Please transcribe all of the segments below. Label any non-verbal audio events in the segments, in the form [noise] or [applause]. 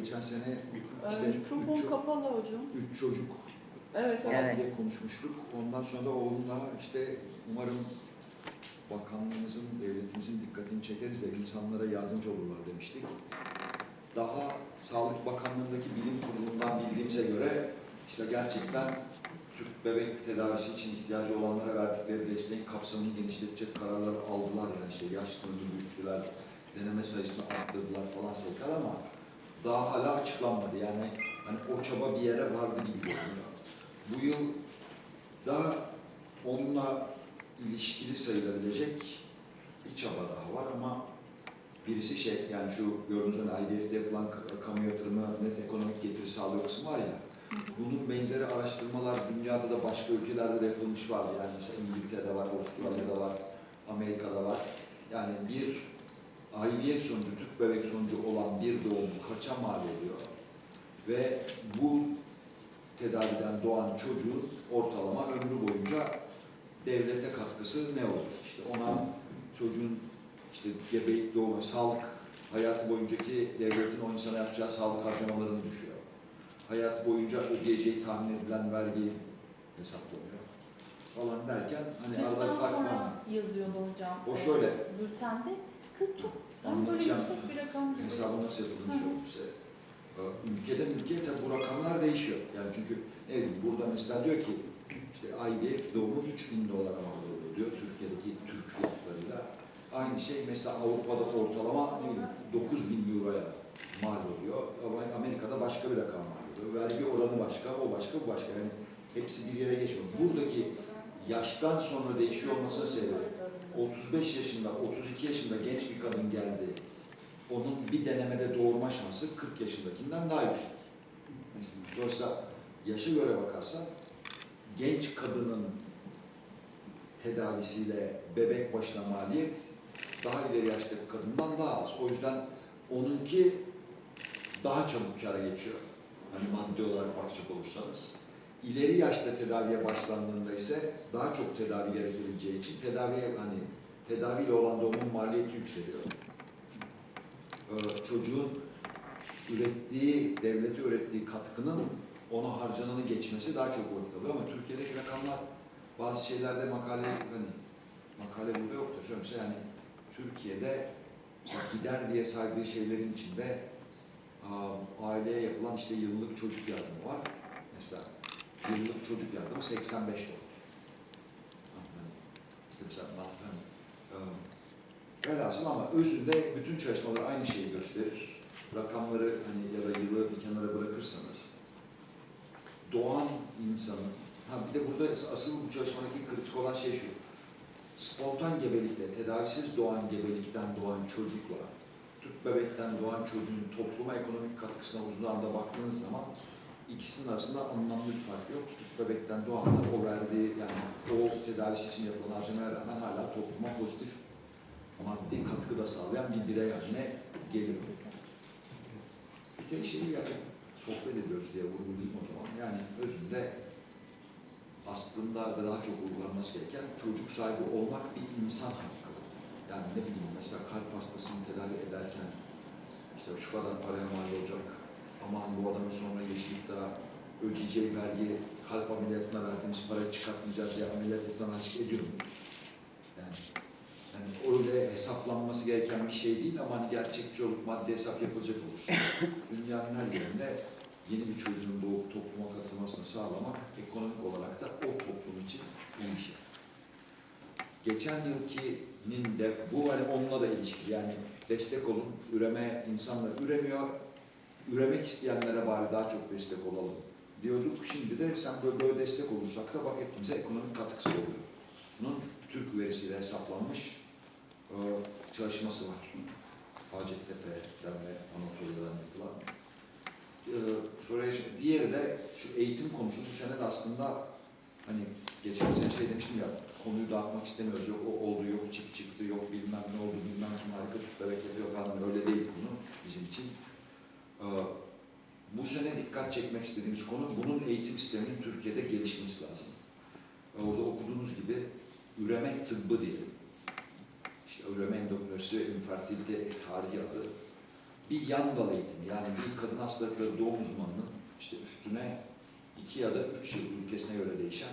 geçen sene Ee, işte mikrofon üç, kapalı hocam. üç çocuk Evet, evet. Evet. diye konuşmuştuk. Ondan sonra da oğlumla işte umarım bakanlığımızın, devletimizin dikkatini çekeriz de insanlara yardımcı olurlar demiştik. Daha Sağlık Bakanlığı'ndaki bilim kurulundan bildiğimize göre işte gerçekten Türk bebek tedavisi için ihtiyacı olanlara verdikleri desteğin kapsamını genişletecek kararlar aldılar yani işte yaş sınırını büyüttüler, deneme sayısını arttırdılar falan sekal ama daha hala açıklanmadı yani hani o çaba bir yere vardı gibi görünüyor. Bu yıl daha onunla ilişkili sayılabilecek bir çaba daha var ama birisi şey yani şu gördüğünüz üzere IVF'de yapılan ka- kamu yatırımı net ekonomik getiri sağlıyor kısmı var ya bunun benzeri araştırmalar dünyada da başka ülkelerde de yapılmış vardı. Yani mesela İngiltere'de var, Avustralya'da var, Amerika'da var. Yani bir IVF sonucu, tüp bebek sonucu bir doğum kaça mal ediyor? Ve bu tedaviden doğan çocuğun ortalama ömrü boyunca devlete katkısı ne olur? İşte ona çocuğun işte gebelik, doğumu, sağlık hayatı boyuncaki devletin o insana yapacağı sağlık harcamalarını düşüyor. Hayat boyunca ödeyeceği tahmin edilen vergi hesaplanıyor falan derken hani arada fark var. yazıyordu hocam. O şöyle. Bültende. Kız çok tam böyle yüksek bir. Hesabı nasıl Hı hı. söyleyeyim size. Ee, Ülkeden ülkeye tabi bu rakamlar değişiyor. Yani çünkü ne bileyim burada mesela diyor ki işte IVF doğumu 3000 dolara mal oluyor diyor Türkiye'deki Türk fiyatlarıyla. Aynı şey mesela Avrupa'da ortalama ne bileyim 9000 euroya mal oluyor. Ama Amerika'da başka bir rakam mal oluyor. Vergi oranı başka, o başka, bu başka. Yani hepsi bir yere geçmiyor. Buradaki yaştan sonra değişiyor olmasının sebebi 35 yaşında, 32 yaşında genç bir kadın geldi. Onun bir denemede doğurma şansı 40 yaşındakinden daha yüksek. Dolayısıyla yaşa göre bakarsan genç kadının tedavisiyle bebek başına maliyet daha ileri yaştaki kadından daha az. O yüzden onunki daha çabuk kâra geçiyor. Hani maddi olarak bakacak olursanız. İleri yaşta tedaviye başlandığında ise daha çok tedavi gerekebileceği için tedaviye hani tedaviyle olan doğumun maliyeti yükseliyor. Çocuğun ürettiği, devlete ürettiği katkının ona harcananı geçmesi daha çok vakit alıyor ama Türkiye'deki rakamlar bazı şeylerde makale hani makale burada yok da söyleyeyim yani Türkiye'de gider diye saydığı şeylerin içinde aileye yapılan işte yıllık çocuk yardımı var. Mesela yıllık çocuk yardımı 85 dolar. İşte mesela e, velhasıl ama özünde bütün çalışmalar aynı şeyi gösterir. Rakamları hani ya da yılı bir kenara bırakırsanız doğan insanın, ha bir de burada asıl bu çalışmadaki kritik olan şey şu. Spontan gebelikle, tedavisiz doğan gebelikten doğan çocukla, tüp bebekten doğan çocuğun topluma ekonomik katkısına uzun anda baktığınız zaman ikisinin arasında anlamlı bir fark yok. Tüp bebekten doğan da o verdiği yani o tedavisi için yapılan harcamaya rağmen hala topluma pozitif maddi katkı da sağlayan bir birey haline geliyor. Bir tek şeyi yani sohbet ediyoruz diye vurgulayayım o zaman. Yani özünde aslında daha çok vurgulanması gereken çocuk sahibi olmak bir insan hakkı. Yani ne bileyim mesela kalp hastasını tedavi ederken işte şu kadar paraya mal olacak, aman bu adamın sonra yaşayıp da ödeyeceği vergi kalp ameliyatına verdiğimiz parayı çıkartmayacağız diye ameliyat etmemezlik ediyor muyuz? Yani, öyle hesaplanması gereken bir şey değil ama hani gerçekçi olup maddi hesap yapılacak olursa [laughs] dünyanın her yerinde yeni bir çocuğun doğup topluma katılmasını sağlamak ekonomik olarak da o toplum için iyi bir şey. Geçen yılkinin de bu hani onunla da ilişkili yani destek olun, üreme insanlar üremiyor, üremek isteyenlere bari daha çok destek olalım diyorduk. Şimdi de sen böyle, böyle destek olursak da bak hepimize ekonomik katkısı oluyor. Bunun Türk verisiyle hesaplanmış çalışması var. Hacettepe'den ve Anadolu'dan yapılan. E, sonra diğeri de şu eğitim konusu bu sene de aslında hani geçen sene şey demiştim ya konuyu dağıtmak istemiyoruz. Yok o oldu, yok çık çıktı, yok bilmem ne oldu, bilmem kim harika Türk bebek yapıyor falan. Öyle değil konu bizim için. E, bu sene dikkat çekmek istediğimiz konu bunun eğitim sisteminin Türkiye'de gelişmesi lazım. E, Orada okuduğunuz gibi üreme tıbbı diyelim. Endokrinolojisi, infertilite tarihi adı. Bir yan dal eğitimi yani bir kadına hastalıkları doğum uzmanının işte üstüne iki ya da üç yıl ülkesine göre değişen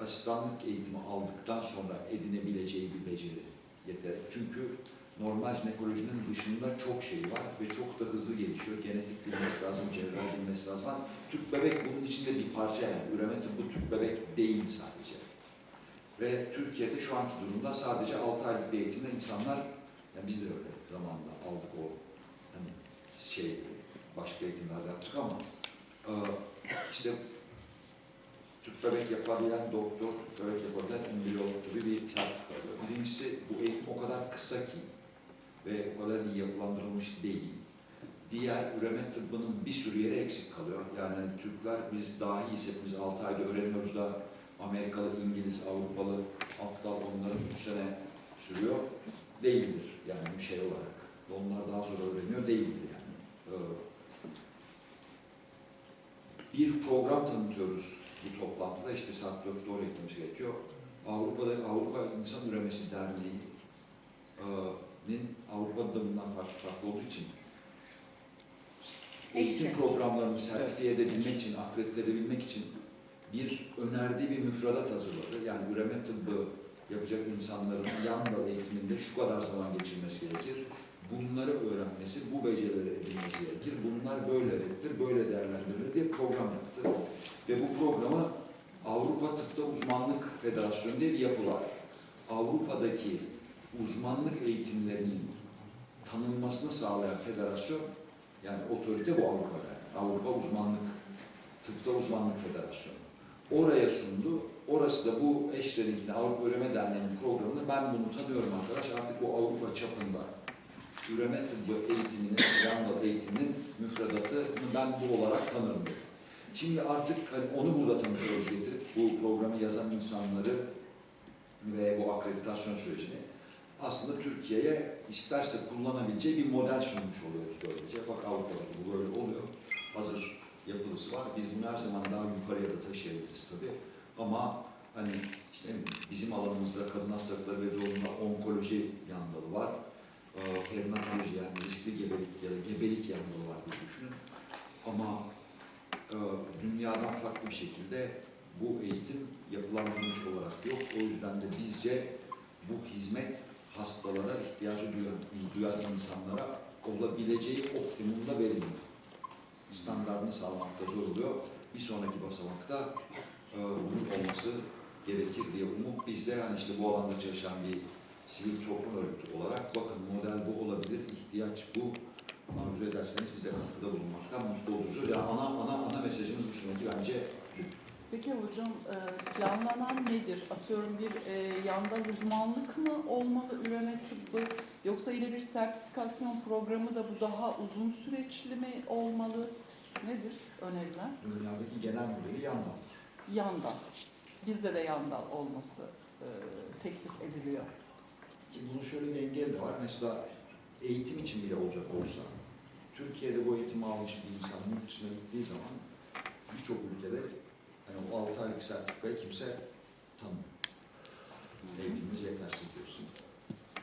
asistanlık eğitimi aldıktan sonra edinebileceği bir beceri yeterli. Çünkü normal jinekolojinin dışında çok şey var ve çok da hızlı gelişiyor. Genetik bilmesi lazım, cerrahi bilmesi lazım. Tüp bebek bunun içinde bir parça yani. Üreme tıbbı tüp bebek değil sadece. Ve Türkiye'de şu anki durumda sadece 6 aylık bir eğitimde insanlar, yani biz de öyle zamanında aldık o hani şey başka eğitimlerde yaptık ama e, işte tüp bebek yapabilen doktor, tüp bebek yapabilen embriyolog gibi bir sertifika alıyor. Birincisi bu eğitim o kadar kısa ki ve o kadar iyi yapılandırılmış değil. Diğer üreme tıbbının bir sürü yeri eksik kalıyor. Yani Türkler biz daha iyi hepimiz 6 ayda öğreniyoruz da Amerikalı, İngiliz, Avrupalı aptal onların 3 sene sürüyor. Değildir yani bir şey olarak. Onlar daha zor öğreniyor değildir yani. Ee, bir program tanıtıyoruz bu toplantıda. işte saat 4'te oraya gitmemiz gerekiyor. Avrupa'da Avrupa İnsan Üremesi Derneği'nin Avrupa'da da bundan farklı farklı olduğu için eğitim programlarını sertifiye edebilmek için, akredite edebilmek için bir önerdiği bir müfredat hazırladı. Yani üreme tıbbı yapacak insanların yan dal eğitiminde şu kadar zaman geçirmesi gerekir. Bunları öğrenmesi, bu becerileri edinmesi gerekir. Bunlar böyle öğretilir, böyle değerlendirilir diye program yaptı. Ve bu programı Avrupa Tıpta Uzmanlık Federasyonu diye bir yapı. Avrupa'daki uzmanlık eğitimlerinin tanınmasını sağlayan federasyon, yani otorite bu Avrupa'da. Avrupa Uzmanlık, Tıpta Uzmanlık Federasyonu. Oraya sundu. Orası da bu eşlerinkine Avrupa Üreme Derneği'nin programında ben bunu tanıyorum arkadaş. Artık bu Avrupa çapında üreme tıbbı eğitiminin, yandal eğitiminin müfredatını ben bu olarak tanırım dedi. Şimdi artık hani onu burada tanıtıyoruz getirip bu programı yazan insanları ve bu akreditasyon sürecini aslında Türkiye'ye isterse kullanabileceği bir model sunmuş oluyoruz böylece. Bak Avrupa'da bu böyle oluyor. Hazır yapılısı var. Biz bunu her zaman daha yukarıya da taşıyabiliriz tabii. Ama hani işte bizim alanımızda kadın hastalıkları ve doğumda onkoloji yan dalı var. Ee, Perinatoloji yani riskli gebelik ya da gebelik yan dalı var diye düşünün. Ama e, dünyadan farklı bir şekilde bu eğitim yapılandırılmış olarak yok. O yüzden de bizce bu hizmet hastalara ihtiyacı duyan, duyan insanlara olabileceği optimumda verilmiyor. Standartını sağlamakta zor oluyor. Bir sonraki basamakta e, bunun olması gerekir diye umut bizde yani işte bu alanda çalışan bir sivil toplum örgütü olarak bakın model bu olabilir, ihtiyaç bu. Arzu ederseniz bize katkıda bulunmaktan mutlu oluruz. Yani ana ana ana mesajımız bu sonraki bence. Peki hocam e, planlanan nedir? Atıyorum bir e, yandal uzmanlık mı olmalı üreme tıbbı yoksa yine bir sertifikasyon programı da bu daha uzun süreçli mi olmalı? Nedir öneriler? Dünyadaki genel modeli yandan. Yandal. Bizde de yandal olması e, teklif ediliyor. Ki bunun şöyle bir engel de var. Mesela eğitim için bile olacak olsa, Türkiye'de bu eğitimi almış bir insan yurt dışına gittiği zaman birçok ülkede hani o 6 aylık sertifikayı kimse tanımıyor. Eğitimimiz yetersiz diyorsun.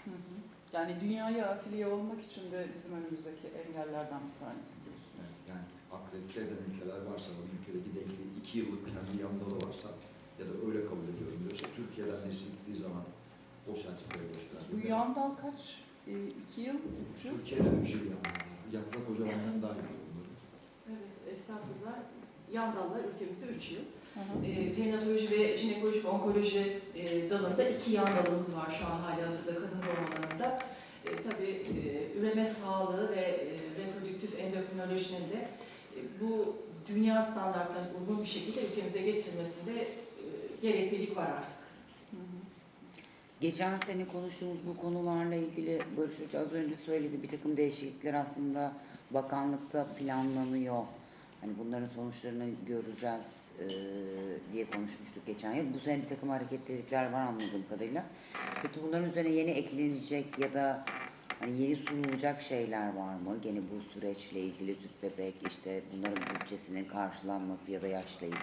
Hı hı. Yani dünyaya afiliye olmak için de bizim önümüzdeki engellerden bir tanesi diyorsunuz. Evet, yani akredite eden ülkeler varsa, o ülkedeki denkli 2 yıllık kendi yandalı varsa ya da öyle kabul ediyorum diyorsa Türkiye'den birisi gittiği zaman o sertifikayı Bu gösterdiğinde yandal kaç? E, iki yıl, üç yıl? Türkiye'de 3 yıl yandalı. Yaprak Hoca benden daha iyi bunları. Evet, estağfurullah. Yandallar ülkemizde 3 yıl. Hı hı. E, perinatoloji ve jinekoloji ve onkoloji e, dalında iki yan dalımız var şu an hali hazırda kadın doğum alanında. E, tabii e, üreme sağlığı ve e, reprodüktif endokrinolojinin de bu dünya standartlarına uygun bir şekilde ülkemize getirilmesinde e, gereklilik var artık. Geçen sene konuştuğumuz bu konularla ilgili Barış Hoca az önce söyledi bir takım değişiklikler aslında bakanlıkta planlanıyor. Hani bunların sonuçlarını göreceğiz eee, diye konuşmuştuk geçen yıl. Bu sene bir takım hareketlilikler var anladığım kadarıyla. Peki bunların üzerine yeni eklenecek ya da hani yeni sunulacak şeyler var mı? Gene bu süreçle ilgili tüp bebek işte bunların bütçesinin karşılanması ya da yaşla ilgili.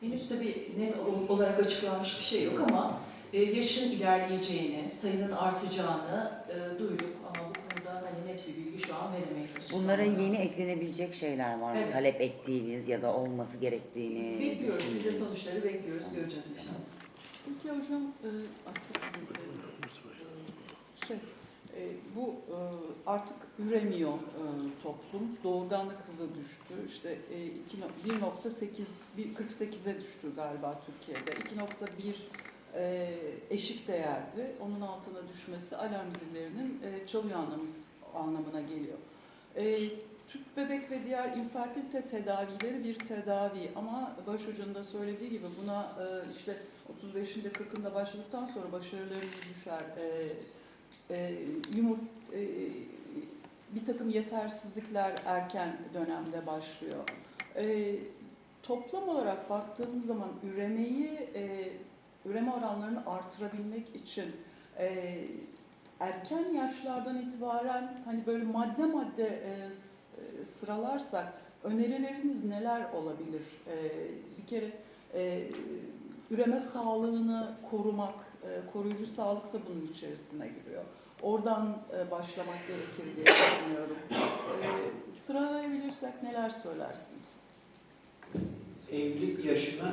Henüz tabii net ol- olarak açıklanmış bir şey yok ama e, yaşın ilerleyeceğini, sayının artacağını e, duyduk ama bu konuda hani net bir bilgi şu an veremeyiz. Bunlara yeni eklenebilecek şeyler var mı? Evet. Talep ettiğiniz ya da olması gerektiğini Bekliyoruz. Biz de sonuçları bekliyoruz. Göreceğiz inşallah. Peki hocam, e, çok Şey, bu e, artık üremiyor e, toplum. Doğurganlık hızı düştü. İşte e, iki no- 1.8, 1.48'e düştü galiba Türkiye'de. 2.1 e, eşik değerdi. Onun altına düşmesi alarm zillerinin e, çalıyor anlamız, anlamına geliyor. E, tüp bebek ve diğer infertilite tedavileri bir tedavi ama Baş Hoca'nın da söylediği gibi buna e, işte 35'inde 40'ında başladıktan sonra başarılarımız düşer. E, yumurt, e, bir takım yetersizlikler erken dönemde başlıyor. E, toplam olarak baktığımız zaman üremeyi, e, üreme oranlarını artırabilmek için e, erken yaşlardan itibaren hani böyle madde madde e, e, sıralarsak önerileriniz neler olabilir? E, bir kere e, üreme sağlığını korumak, e, koruyucu sağlık da bunun içerisine giriyor. Oradan e, başlamak gerekir diye düşünüyorum. E, sıralayabilirsek neler söylersiniz? evlilik yaşını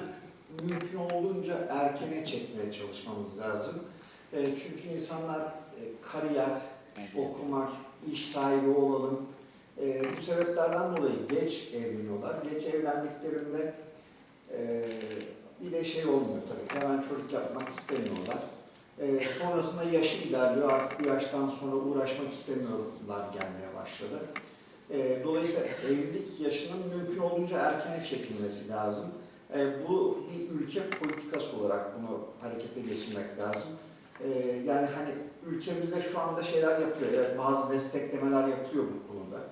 mümkün olduğunca erkene çekmeye çalışmamız lazım. E, çünkü insanlar e, kariyer, okumak, iş sahibi olalım. E, bu sebeplerden dolayı geç evleniyorlar. Geç evlendiklerinde e, bir de şey olmuyor tabii. Hemen çocuk yapmak istemiyorlar. E, sonrasında yaşı ilerliyor. Artık bu yaştan sonra uğraşmak istemiyorlar gelmeye başladı. E, dolayısıyla evlilik yaşının mümkün olduğunca erkene çekilmesi lazım. E, bu bir ülke politikası olarak bunu harekete geçirmek lazım. E, yani hani ülkemizde şu anda şeyler yapıyor, evet, bazı desteklemeler yapılıyor bu konuda.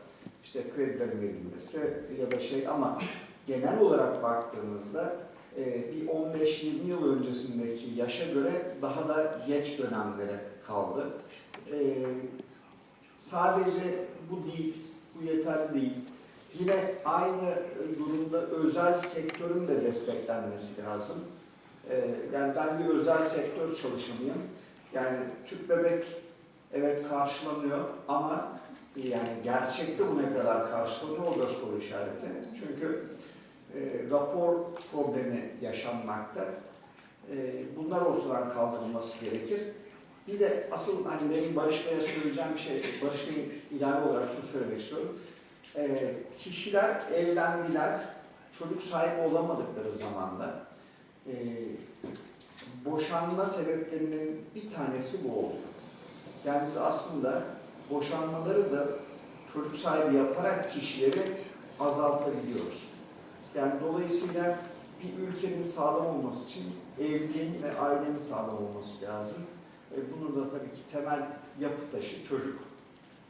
İşte kredilerin verilmesi ya da şey ama genel olarak baktığımızda bir 15-20 yıl öncesindeki yaşa göre daha da geç dönemlere kaldı. E, sadece bu değil, bu yeterli değil. Yine aynı durumda özel sektörün de desteklenmesi lazım. Ee, yani ben bir özel sektör çalışanıyım. Yani tüp bebek evet karşılanıyor ama yani gerçekte bu ne kadar karşılanıyor o da soru işareti. Çünkü e, rapor problemi yaşanmakta. E, bunlar ortadan kaldırılması gerekir. Bir de asıl hani benim Barış Bey'e söyleyeceğim bir şey, Barış Bey'in ilave olarak şunu söylemek istiyorum. Ee, kişiler evlendiler, çocuk sahibi olamadıkları zamanda ee, boşanma sebeplerinin bir tanesi bu oldu. Yani biz aslında boşanmaları da çocuk sahibi yaparak kişileri azaltabiliyoruz. Yani dolayısıyla bir ülkenin sağlam olması için evliliğin ve ailenin sağlam olması lazım. E, Bunun da tabii ki temel yapı taşı çocuk.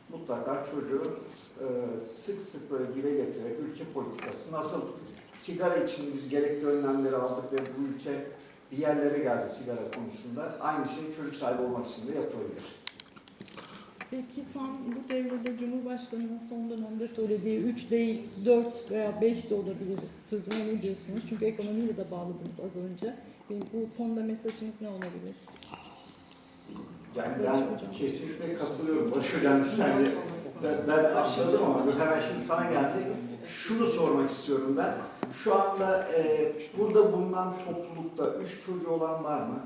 Mutlaka çocuğu e, sık sık böyle dile getirerek ülke politikası nasıl sigara için biz gerekli önlemleri aldık ve bu ülke bir yerlere geldi sigara konusunda. Aynı şey çocuk sahibi olmak için de yapılabilir. Peki tam bu devrede Cumhurbaşkanı'nın son dönemde söylediği 3 değil 4 veya 5 de olabilir sözüne ne diyorsunuz? Çünkü ekonomiyle de bağladınız az önce. Bu konuda mesajınız ne olabilir? Yani ben kesinlikle katılıyorum. Barış Hocam sen de ben, ben anladım ama hemen şimdi sana gelecek. Şunu sormak istiyorum ben. Şu anda e, burada bulunan toplulukta üç çocuğu olan var mı?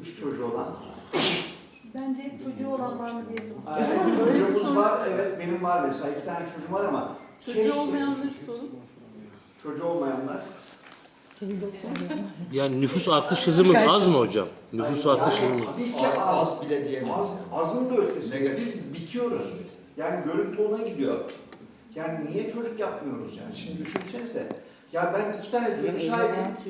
Üç çocuğu olan. Bence hep çocuğu olan var mı diye Aynen, çocuğumuz var. Evet benim var mesela. iki tane çocuğum var ama Çocuğu keşke- olmayanları sorun. Çocuğu olmayanlar. [laughs] Yani nüfus artış hızımız az mı hocam? Nüfus artış Yani hızımız. Tabii ki Az, az. bile diyemeyiz. Az, azın da ötesi. Negatif. Biz bitiyoruz. Yani görüntü ona gidiyor. Yani niye çocuk yapmıyoruz yani? Şimdi düşünsenize. Ya ben iki tane çocuk yapacağız.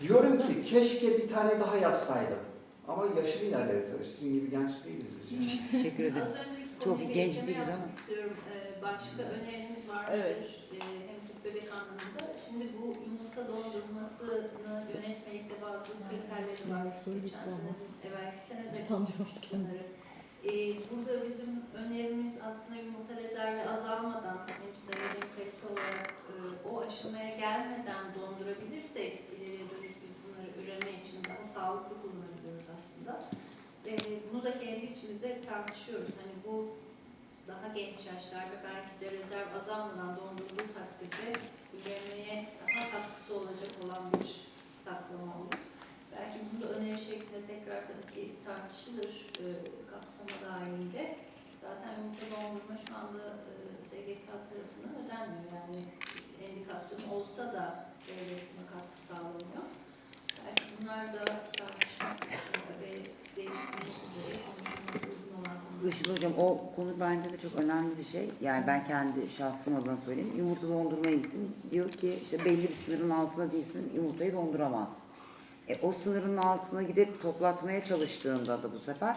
Diyorum ki keşke bir tane daha yapsaydım. Ama yaşım ilerledi tabii. Sizin gibi genç değiliz biz. yani. Teşekkür ederiz. Az önceki Çok konuya genç ekleme değiliz yapmak ama. istiyorum. Ee, başka öneriniz var Evet. Ee, hem tüp bebek anlamında. Şimdi bu yumurta dondurmasını yönetmelikte bazı kriterleri var. Geçen sene, evvelki sene de Tam diyorum bunları. Ee, burada bizim önerimiz aslında yumurta rezervi azalmadan hem sayıda kalite olarak e, o aşamaya gelmeden dondurabilirsek ileriye dönük biz bunları üreme için daha sağlıklı tartışıyoruz. Hani bu daha genç yaşlarda belki de rezerv azalmadan dondurulduğu takdirde üremeye daha katkısı olacak olan bir saklama olur. Belki bunu da öneri şeklinde tekrar tabii ki tartışılır e, kapsama dahilinde. Zaten yumurta dondurma şu anda e, SGK tarafından ödenmiyor. Yani endikasyonu olsa da devlet buna katkı sağlamıyor. Belki bunlar da tartışmak ve değiştirmek üzere konuşulması. Işıl hocam o konu bence de çok önemli bir şey. Yani ben kendi şahsım adına söyleyeyim. Yumurta dondurmaya gittim. Diyor ki işte belli bir sınırın altında değilsin yumurtayı donduramazsın. E, o sınırın altına gidip toplatmaya çalıştığında da bu sefer